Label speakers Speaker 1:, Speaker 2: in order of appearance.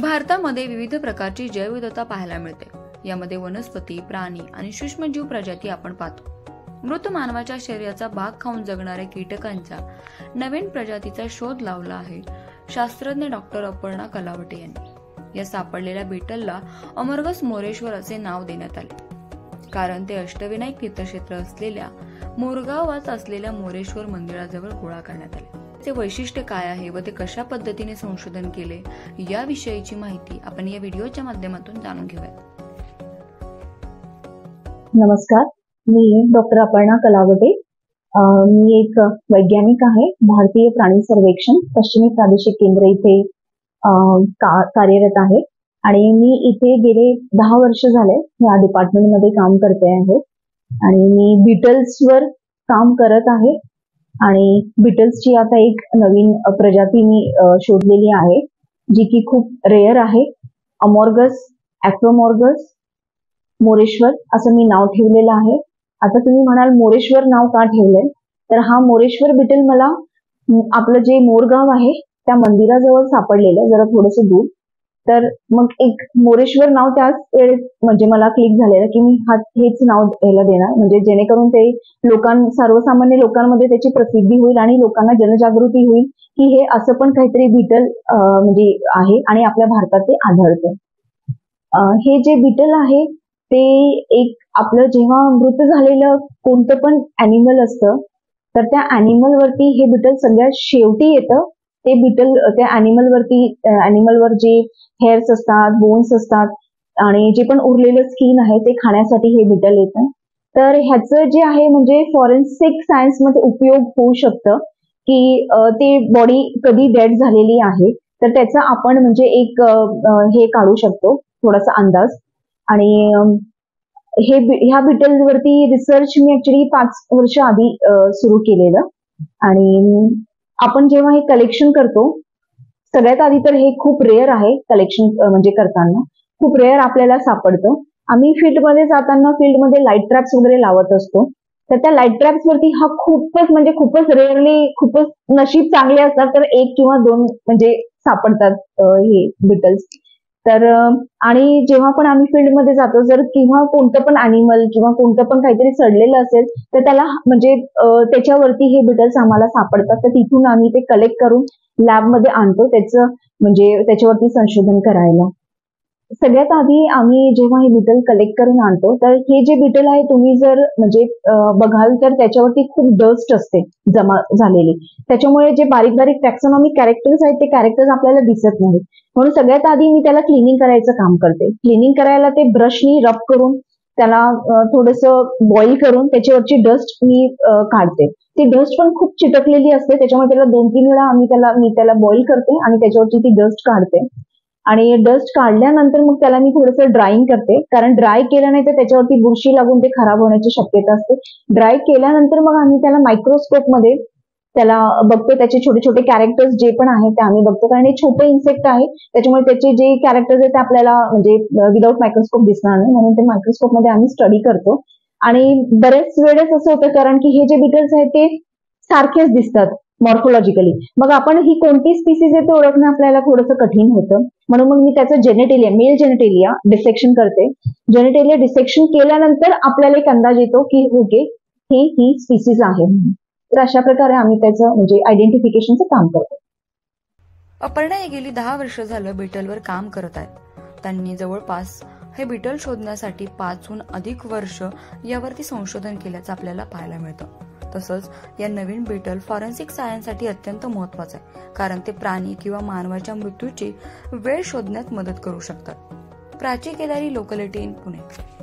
Speaker 1: भारतामध्ये विविध प्रकारची जैवविधता पाहायला मिळते. यामध्ये वनस्पती प्राणी आणि सूक्ष्मजीव प्रजाती आपण पाहतो. मृत मानवाच्या शरीराचा भाग खाऊन जगणाऱ्या कीटकांच्या नवीन प्रजातीचा शोध लावला आहे शास्त्रज्ञ डॉक्टर अपर्णा कलावटे यांनी. या सापडलेल्या बीटलला अमरगस मोरेश्वर असे नाव देण्यात आले. कारण ते अष्टविनायक तीर्थक्षेत्र असलेल्या मोरगावात असलेल्या मोरेश्वर मंदिराजवळ गोळा करण्यात आले. ते वैशिष्ट्य काय आहे व ते कशा पद्धतीने संशोधन केले याविषयीची माहिती आपण या व्हिडिओच्या माध्यमातून जाणून घेऊया
Speaker 2: नमस्कार मी डॉक्टर अपर्णा कलावटे मी एक वैज्ञानिक आहे भारतीय प्राणी सर्वेक्षण पश्चिमी प्रादेशिक केंद्र इथे कार्यरत आहे. आणि मी इथे गेले दहा वर्ष झाले या डिपार्टमेंटमध्ये काम करते आहे. आणि मी बीटल्सवर काम करत आहे. आणि बिटल्सची आता एक नवीन प्रजाती मी शोधलेली आहे जी की खूप रेअर आहे. अमॉर्गस ऍक्रोमॉर्गस मोरेश्वर असं मी नाव ठेवलेलं आहे. आता तुम्ही म्हणाल मोरेश्वर नाव का ठेवलंय? तर हा मोरेश्वर बिटल मला आपलं जे मोरगाव आहे त्या मंदिराजवळ सापडलेलं जरा थोडस दूर. तर मग एक मोरेश्वर नाव त्याच वेळेस म्हणजे मला क्लिक झालेलं की मी हा हेच नाव याला देणार. म्हणजे जेणेकरून ते लोकां सर्वसामान्य लोकांमध्ये त्याची प्रसिद्धी होईल आणि लोकांना जनजागृती होईल की हे असं पण काहीतरी बीटल म्हणजे आहे आणि आपल्या भारतात ते आढळतं. हे जे बिटल आहे ते एक आपलं जेव्हा मृत झालेलं कोणतं पण अॅनिमल असतं तर त्या अॅनिमल वरती हे बिटल सगळ्यात शेवटी येतं. ते बिटल त्या अॅनिमल वरती अॅनिमल वर जे हेअर्स असतात बोन्स असतात आणि जे पण उरलेलं स्किन आहे ते खाण्यासाठी हे बिटल येतं. तर ह्याचं जे आहे म्हणजे फॉरेन्सिक सायन्समध्ये उपयोग होऊ शकतं की ते बॉडी कधी डेड झालेली आहे तर त्याचा आपण म्हणजे एक हे काढू शकतो थोडासा अंदाज. आणि हे ह्या बिटलवरती रिसर्च मी ऍक्च्युली पाच वर्ष आधी सुरू केलेलं. आणि आपण जेव्हा हे कलेक्शन करतो सगळ्यात आधी तर हे खूप रेअर आहे कलेक्शन म्हणजे करताना. खूप रेअर आपल्याला सापडतं. आम्ही फील्डमध्ये जाताना फील्डमध्ये लाइट ट्रॅप्स वगैरे लावत असतो. तर त्या लाइट ट्रॅप्स वरती हा खूपच म्हणजे खूपच रेअरली खूपच नशीब चांगले असतात तर एक किंवा दोन म्हणजे सापडतात हे बिटल्स तर आणि जेव्हा पण आम्ही फील्डमध्ये जातो जर किंवा कोणतं पण अॅनिमल किंवा कोणतं पण काहीतरी चढलेलं असेल तर त्याला म्हणजे त्याच्यावरती हे बिटल्स आम्हाला सापडतात. तर तिथून आम्ही ते कलेक्ट करून लॅबमध्ये आणतो त्याचं म्हणजे त्याच्यावरती संशोधन करायला. सगळ्यात आधी आम्ही जेव्हा हे बिटल कलेक्ट करून आणतो तर हे जे बिटल आहे तुम्ही जर म्हणजे बघाल तर त्याच्यावरती खूप डस्ट असते जमा झालेली. त्याच्यामुळे जे बारीक बारीक टॅक्सॉनॉमिक कॅरेक्टर्स आहेत ते कॅरेक्टर्स आपल्याला दिसत नाहीत. म्हणून सगळ्यात आधी मी त्याला क्लिनिंग करायचं काम करते. क्लिनिंग करायला ते ब्रशनी रब करून त्याला थोडस बॉईल करून त्याच्यावरची डस्ट मी काढते. ती डस्ट पण खूप चिटकलेली असते त्याच्यामुळे त्याला दोन तीन वेळा आम्ही त्याला मी त्याला बॉईल करते आणि त्याच्यावरची ती डस्ट काढते. आणि डस्ट काढल्यानंतर मग त्याला मी थोडंसं ड्राईंग करते. कारण ड्राय केलं नाही तर त्याच्यावरती बुरशी लागून ते खराब होण्याची शक्यता असते. ड्राय केल्यानंतर मग आम्ही त्याला मायक्रोस्कोपमध्ये त्याला बघतो. त्याचे छोटे छोटे कॅरेक्टर्स जे पण आहेत ते आम्ही बघतो. कारण हे छोटे इन्सेक्ट आहे. त्याच्यामुळे त्याचे जे कॅरेक्टर्स आहेत ते आपल्याला म्हणजे विदाऊट मायक्रोस्कोप दिसणार नाही. म्हणून ते मायक्रोस्कोपमध्ये आम्ही स्टडी करतो. आणि बरेच वेळेस असं होतं कारण की हे जे बिटल्स आहेत ते सारखेच दिसतात. मॉर्फोलॉजिकली मग आपण ही कोणती स्पीसीज आहे ते ओळखणं आपल्याला थोडंसं कठीण होतं. म्हणून मग मी त्याचं जेनेटेलिया मेल जेनेटेलिया डिसेक्शन करते. जेनेटेलिया डिसेक्शन केल्यानंतर आपल्याला एक अंदाज येतो की ओके ही ही स्पीसीज आहे तर अशा प्रकारे आम्ही त्याचं म्हणजे आयडेंटिफिकेशनचं काम करतो.
Speaker 1: अपर्णा गेली दहा वर्ष झालं बिटलवर काम करत आहेत. त्यांनी जवळपास हे बिटल शोधण्यासाठी पाचहून अधिक वर्ष यावरती संशोधन केल्याचं आपल्याला पाहायला मिळतं. तसंच या नवीन बीटल फॉरेन्सिक सायन्ससाठी अत्यंत महत्वाचं आहे. कारण ते प्राणी किंवा मानवाच्या मृत्यूची वेळ शोधण्यात मदत करू शकतात. Prachi Kedari locality in Pune.